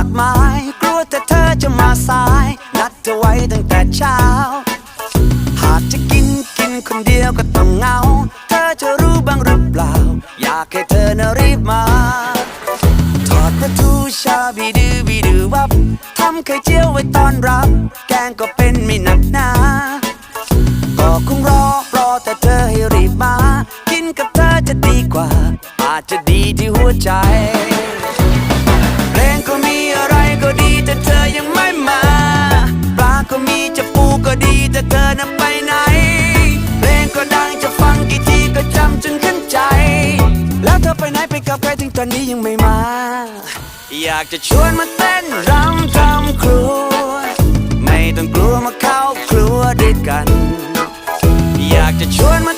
ากมาย กลัวแต่เธอจะมาสาย นัดเธอไว้ตั้งแต่เช้า หากจะกินกินคนเดียวก็ต้องเงา เธอจะรู้บ้างหรือเปล่า อยากให้เธอนะรีบมา ถอดประตูชาบีดื้อบีดื้อวับทำไข่เจียวไว้ตอนรับ แกงก็เป็นไม่หนักหนาก็คงรอรอแต่เธอให้รีบมา กินกับเธอจะดีกว่า อาจจะดีที่หัวใจ ก็ดีแต่เธอนั้นไปไหน เพลงก็ดังจะฟังกี่ทีก็จำจนขึ้นใจ แล้วเธอไปไหนไปกับใครถึงตอนนี้ยังไม่มา อยากจะชวนมาเต้นรำทำครัว ไม่ต้องกลัวมาเข้าครัวด้วยกัน อยากจะชวนมา